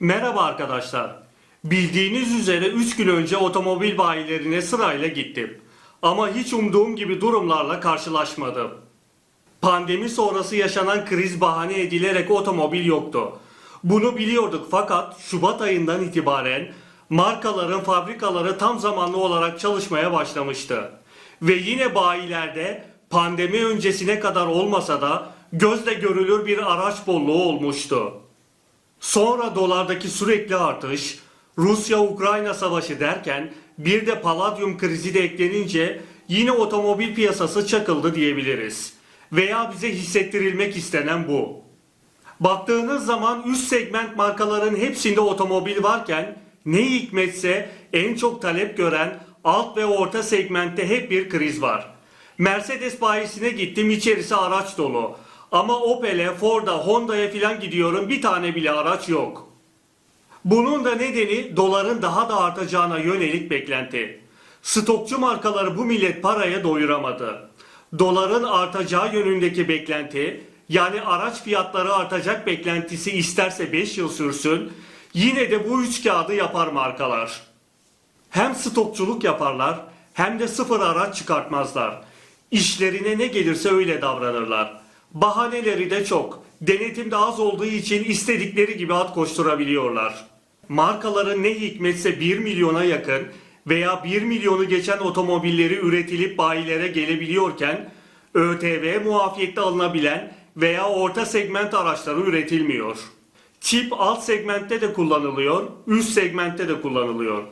Merhaba arkadaşlar. Bildiğiniz üzere 3 gün önce otomobil bayilerine sırayla gittim. Ama hiç umduğum gibi durumlarla karşılaşmadım. Pandemi sonrası yaşanan kriz bahane edilerek otomobil yoktu. Bunu biliyorduk fakat Şubat ayından itibaren markaların fabrikaları tam zamanlı olarak çalışmaya başlamıştı. Ve yine bayilerde pandemi öncesine kadar olmasa da gözle görülür bir araç bolluğu olmuştu. Sonra dolardaki sürekli artış, Rusya-Ukrayna savaşı derken bir de paladyum krizi de eklenince yine otomobil piyasası çakıldı diyebiliriz. Veya bize hissettirilmek istenen bu. Baktığınız zaman üst segment markaların hepsinde otomobil varken ne hikmetse en çok talep gören alt ve orta segmentte hep bir kriz var. Mercedes bayisine gittim içerisi araç dolu. Ama Opel'e, Ford'a, Honda'ya filan gidiyorum bir tane bile araç yok. Bunun da nedeni doların daha da artacağına yönelik beklenti. Stokçu markaları bu millet paraya doyuramadı. Doların artacağı yönündeki beklenti, yani araç fiyatları artacak beklentisi isterse 5 yıl sürsün, yine de bu üç kağıdı yapar markalar. Hem stokçuluk yaparlar hem de sıfır araç çıkartmazlar. İşlerine ne gelirse öyle davranırlar. Bahaneleri de çok. Denetim de az olduğu için istedikleri gibi at koşturabiliyorlar. Markaların ne hikmetse 1 milyona yakın veya 1 milyonu geçen otomobilleri üretilip bayilere gelebiliyorken ÖTV muafiyette alınabilen veya orta segment araçları üretilmiyor. Çip alt segmentte de kullanılıyor, üst segmentte de kullanılıyor.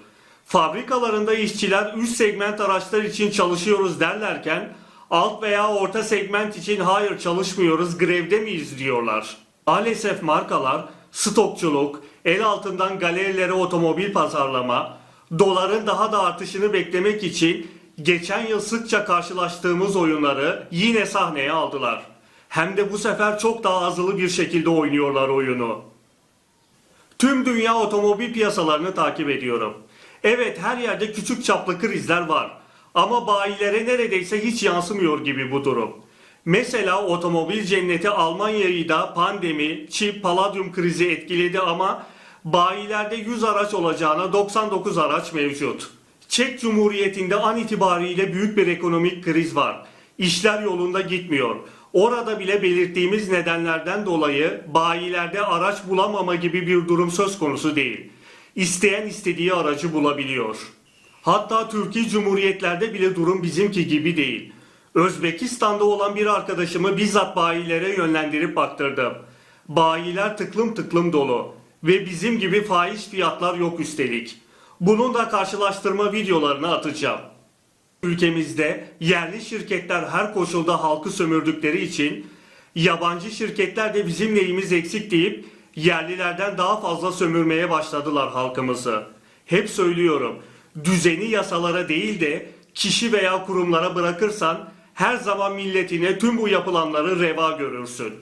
Fabrikalarında işçiler üst segment araçlar için çalışıyoruz derlerken alt veya orta segment için hayır çalışmıyoruz grevde miyiz diyorlar. Maalesef markalar stokçuluk, el altından galerilere otomobil pazarlama, doların daha da artışını beklemek için geçen yıl sıkça karşılaştığımız oyunları yine sahneye aldılar. Hem de bu sefer çok daha azılı bir şekilde oynuyorlar oyunu. Tüm dünya otomobil piyasalarını takip ediyorum. Evet her yerde küçük çaplı krizler var. Ama bayilere neredeyse hiç yansımıyor gibi bu durum. Mesela otomobil cenneti Almanya'yı da pandemi, çip, paladyum krizi etkiledi ama bayilerde 100 araç olacağına 99 araç mevcut. Çek Cumhuriyeti'nde an itibariyle büyük bir ekonomik kriz var. İşler yolunda gitmiyor. Orada bile belirttiğimiz nedenlerden dolayı bayilerde araç bulamama gibi bir durum söz konusu değil. İsteyen istediği aracı bulabiliyor. Hatta Türkiye Cumhuriyetlerde bile durum bizimki gibi değil. Özbekistan'da olan bir arkadaşımı bizzat bayilere yönlendirip baktırdım. Bayiler tıklım tıklım dolu ve bizim gibi fahiş fiyatlar yok üstelik. Bunun da karşılaştırma videolarını atacağım. Ülkemizde yerli şirketler her koşulda halkı sömürdükleri için yabancı şirketler de bizim neyimiz eksik deyip yerlilerden daha fazla sömürmeye başladılar halkımızı. Hep söylüyorum düzeni yasalara değil de kişi veya kurumlara bırakırsan her zaman milletine tüm bu yapılanları reva görürsün.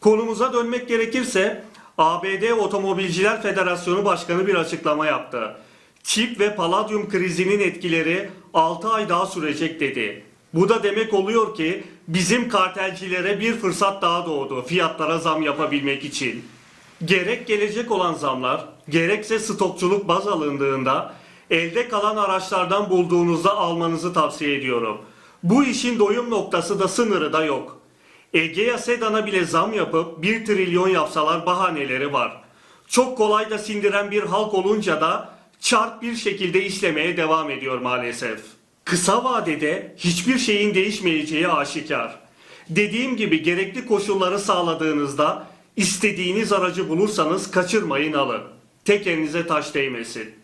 Konumuza dönmek gerekirse ABD Otomobilciler Federasyonu Başkanı bir açıklama yaptı. Çip ve paladyum krizinin etkileri 6 ay daha sürecek dedi. Bu da demek oluyor ki bizim kartelcilere bir fırsat daha doğdu fiyatlara zam yapabilmek için. Gerek gelecek olan zamlar, gerekse stokçuluk baz alındığında elde kalan araçlardan bulduğunuzda almanızı tavsiye ediyorum. Bu işin doyum noktası da sınırı da yok. Egea Sedan'a bile zam yapıp 1 trilyon yapsalar bahaneleri var. Çok kolay da sindiren bir halk olunca da çark bir şekilde işlemeye devam ediyor maalesef. Kısa vadede hiçbir şeyin değişmeyeceği aşikar. Dediğim gibi gerekli koşulları sağladığınızda istediğiniz aracı bulursanız kaçırmayın alın. Tek elinize taş değmesin.